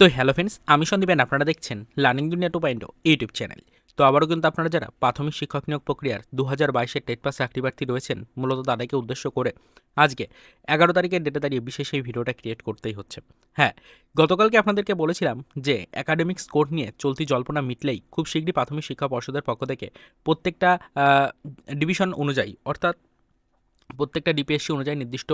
তো hello friends, আমি সন্দীপেন আপনারা দেখছেন লার্নিং দুনিয়া টু পয়েন্ট ইউটিউব চ্যানেল। তো আবারও কিন্তু আপনারা যারা প্রাথমিক শিক্ষক নিয়োগ প্রক্রিয়ার দু হাজার বাইশের টেট পাস চাকরি প্রার্থী রয়েছেন, মূলত তাদেরকে উদ্দেশ্য করে আজকে এগারো তারিখের ডেটে দাঁড়িয়ে বিশেষ এই ভিডিওটা ক্রিয়েট করতেই হচ্ছে। হ্যাঁ গতকালকে আপনাদেরকে বলেছিলাম যে একাডেমিক স্কোর নিয়ে চলতি জল্পনা মিটলেই খুব শীঘ্রই প্রাথমিক শিক্ষা পর্ষদের পক্ষ থেকে প্রত্যেকটা ডিভিশন অনুযায়ী, অর্থাৎ প্রত্যেকটা ডিপিএসসি অনুযায়ী নির্দিষ্ট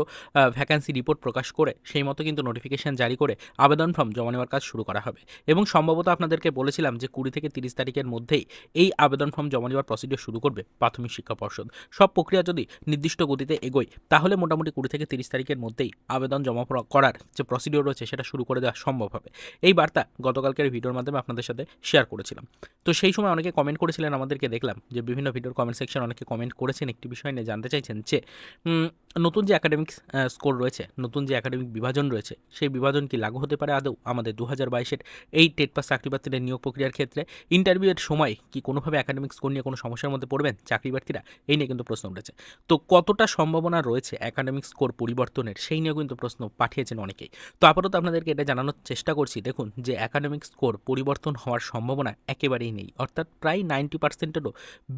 ভ্যাকান্সি রিপোর্ট প্রকাশ করে সেই মতো কিন্তু নোটিফিকেশান জারি করে আবেদন ফর্ম জমা নেওয়ার কাজ শুরু করা হবে। এবং সম্ভবত আপনাদেরকে বলেছিলাম যে কুড়ি থেকে তিরিশ তারিখের মধ্যেই এই আবেদন ফর্ম জমা নেওয়ার প্রসিডিওর শুরু করবে প্রাথমিক শিক্ষা পর্ষদ। সব প্রক্রিয়া যদি নির্দিষ্ট গতিতে এগোয়, তাহলে মোটামুটি কুড়ি থেকে তিরিশ তারিখের মধ্যেই আবেদন জমা করার যে প্রসিডিওর রয়েছে সেটা শুরু করে দেওয়া সম্ভব হবে। এই বার্তা গতকালকের ভিডিওর মাধ্যমে আপনাদের সাথে শেয়ার করেছিলাম। তো সেই সময় অনেকে কমেন্ট করেছিলেন, আমাদেরকে দেখলাম যে বিভিন্ন ভিডিওর কমেন্ট সেকশন অনেকে কমেন্ট করেছেন। একটি বিষয় নিয়ে জানতে চাইছেন যে 嗯。নতুন যে একাডেমিক স্কোর রয়েছে, নতুন যে একাডেমিক বিভাজন রয়েছে, সেই বিভাজন কি লাগু হতে পারে আদৌ? আমাদের দু হাজার বাইশের এই টেট পাস চাকরি প্রার্থীদের নিয়োগ প্রক্রিয়ার ক্ষেত্রে ইন্টারভিউয়ের সময় কি কোনোভাবে একাডেমিক স্কোর নিয়ে কোনো সমস্যার মধ্যে পড়বেন? চাকরি প্রার্থীরা, এই নিয়ে কিন্তু প্রশ্ন উঠেছে। তো কতটা সম্ভাবনা রয়েছে একাডেমিক স্কোর পরিবর্তনের? সেই নিয়েও কিন্তু প্রশ্ন পাঠিয়েছেন অনেকেই। তো আপাতত আপনাদেরকে এটা জানানোর চেষ্টা করছি। দেখুন, যে একাডেমিক স্কোর পরিবর্তন হওয়ার সম্ভাবনা একেবারেই নেই। অর্থাৎ প্রায় নাইনটি পার্সেন্টেরও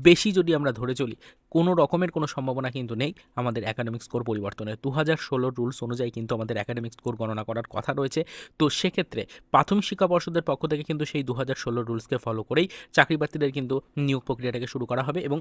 বেশি যদি আমরা ধরে চলি, কোনো রকমের কোনো সম্ভাবনা কিন্তু নেই আমাদের একাডেমিক স্কোর পরিবর্তনের দু হাজার ষোলোর রুলস অনুযায়ী কিন্তু আমাদের একাডেমিক স্কোর গণনা করার কথা রয়েছে। তো সেক্ষেত্রে প্রাথমিক শিক্ষা পর্ষদের পক্ষ থেকে কিন্তু সেই দু হাজার ষোলোর রুলসকে ফলো করেই চাকরি প্রার্থীদের কিন্তু নিয়োগ প্রক্রিয়াটাকে শুরু করা হবে এবং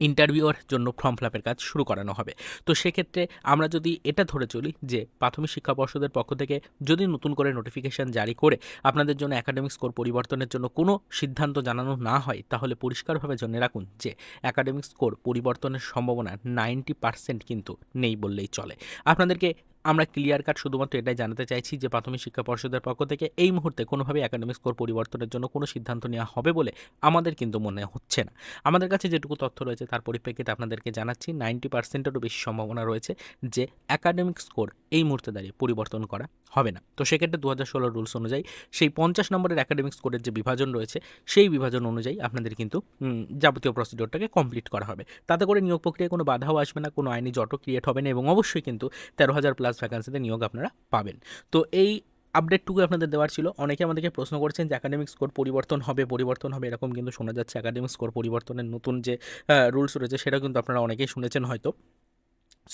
ইন্টারভিউর জন্য ফর্ম ফিলাপের কাজ শুরু করানো হবে। তো সেক্ষেত্রে আমরা যদি এটা ধরে চলি যে প্রাথমিক শিক্ষা পর্ষদের পক্ষ থেকে যদি নতুন করে নোটিফিকেশান জারি করে আপনাদের জন্য একাডেমিক স্কোর পরিবর্তনের জন্য কোনো সিদ্ধান্ত জানানো না হয়, তাহলে পরিষ্কারভাবে জেনে রাখুন যে একাডেমিক স্কোর পরিবর্তনের সম্ভাবনা নাইনটি পার্সেন্ট কিন্তু নেই বললেই চলে। আপনাদেরকে আমরা ক্লিয়ার কাট শুধুমাত্র এটাই জানাতে চাইছি যে প্রাথমিক শিক্ষা পর্ষদের পক্ষ থেকে এই মুহূর্তে কোনোভাবে একাডেমিক স্কোর পরিবর্তনের জন্য কোনো সিদ্ধান্ত নেওয়া হবে বলে আমাদের কিন্তু মনে হচ্ছে না। আমাদের কাছে যেটুকু তথ্য রয়েছে তার পরিপ্রেক্ষিতে আপনাদেরকে জানাচ্ছি নাইনটি পার্সেন্টেরও বেশি সম্ভাবনা রয়েছে যে একাডেমিক স্কোর এই মুহূর্তে দাঁড়িয়ে পরিবর্তন করা হবে না। তো সেক্ষেত্রে দু হাজার ষোলোর রুলস অনুযায়ী সেই পঞ্চাশ নম্বরের একাডেমিক স্কোরের যে বিভাজন রয়েছে, সেই বিভাজন অনুযায়ী আপনাদের কিন্তু যাবতীয় প্রসিডিওরটাকে কমপ্লিট করা হবে। তাতে করে নিয়োগ প্রক্রিয়ায় কোনো বাধাও আসবে না, কোনো আইনি জটও ক্রিয়েট হবে না এবং অবশ্যই কিন্তু তেরো হাজার প্লাস ভ্যাকান্সিতে নিয়োগ আপনারা পাবেন। তো এই আপডেটটুকু আপনাদের দেওয়ার ছিল। অনেকে আমাদেরকে প্রশ্ন করছেন যে অ্যাকাডেমিক স্কোর পরিবর্তন হবে পরিবর্তন হবে, এরকম কিন্তু শোনা যাচ্ছে। অ্যাকাডেমিক স্কোর পরিবর্তনের নতুন যে রুলস রয়েছে, সেটাও কিন্তু আপনারা অনেকেই শুনেছেন হয়তো।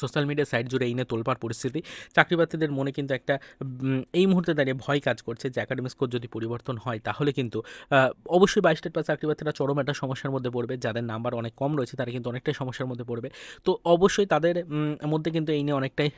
সোশ্যাল মিডিয়া সাইট জুড়ে এই নিয়ে তোলপাড় পরিস্থিতি। চাকরি প্রার্থীদের মনে কিন্তু একটা এই মুহূর্তে দাঁড়িয়ে ভয় কাজ করছে যে একাডেমিক স্কোর যদি পরিবর্তন হয় তাহলে কিন্তু অবশ্যই বাইশ স্টেট পাস চাকরি প্রার্থীরা চরম একটা সমস্যার মধ্যে পড়বে, যাদের নাম্বার অনেক কম রয়েছে তারা কিন্তু অনেকটাই সমস্যার মধ্যে পড়বে। তো অবশ্যই তাদের মধ্যে কিন্তু এই নিয়ে অনেকটাই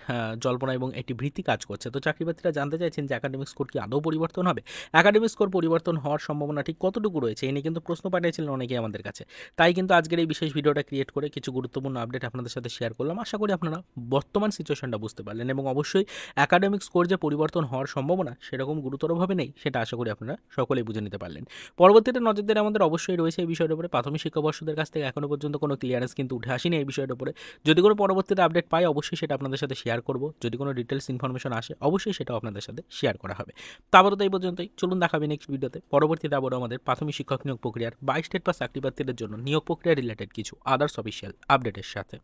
জল্পনা এবং একটি ভীতি কাজ করছে। তো চাকরি প্রার্থীরা জানতে চাইছেন যে একাডেমিক স্কোর কি আদৌ পরিবর্তন হবে? একাডেমিক স্কোর পরিবর্তন হওয়ার সম্ভাবনা ঠিক কতটুকু রয়েছে? এই নিয়ে কিন্তু প্রশ্ন পাঠিয়েছিলেন অনেকেই আমাদের কাছে। তাই কিন্তু আজকের এই বিশেষ ভিডিওটা ক্রিয়েট করে কিছু গুরুত্বপূর্ণ আপডেট আপনাদের সাথে শেয়ার করলাম। আশা করি আপনারা বর্তমান সিচুয়েশনটা বুঝতে পারলেন এবং অবশ্যই একাডেমিক স্কোর যে পরিবর্তন হওয়ার সম্ভাবনা সেরকম গুরুতরভাবে নেই, সেটা আশা করি আপনারা সকলেই বুঝে নিতে পারলেন। পরবর্তীতে নজরদারি আমাদের অবশ্যই রয়েছে এই বিষয়ের উপরে। প্রাথমিক শিক্ষা পর্ষদের কাছ থেকে এখনও পর্যন্ত কোনো ক্লিয়ারেন্স কিন্তু উঠে আসেনি এই বিষয়ের উপরে। যদি কোনো পরবর্তীতে আপডেট পাই, অবশ্যই সেটা আপনাদের সাথে শেয়ার করব। যদি কোনো ডিটেলস ইনফরমেশন আসে, অবশ্যই সেটাও আপনাদের সাথে শেয়ার করা হবে। তা আপাতত এই পর্যন্তই। চলুন দেখাবে নেক্সট ভিডিওতে পরবর্তীতে আবারও আমাদের প্রাথমিক শিক্ষক নিয়োগ প্রক্রিয়ার বাইশ স্টেট পাস চাকরি প্রার্থীদের জন্য নিয়োগ প্রক্রিয়া রিলেটেড কিছু আদার্স অফিসিয়াল আপডেটের সাথে।